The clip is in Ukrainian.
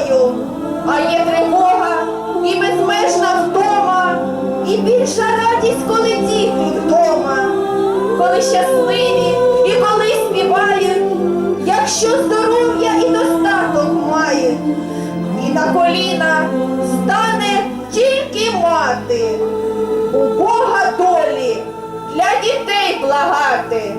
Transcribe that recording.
тривогою, а є тривога і безмежна втома, і більша радість, коли діти вдома, коли щасливі і коли співають, якщо здоров'я і достаток має, і на коліна стане тільки мати, у Бога долі для дітей благати.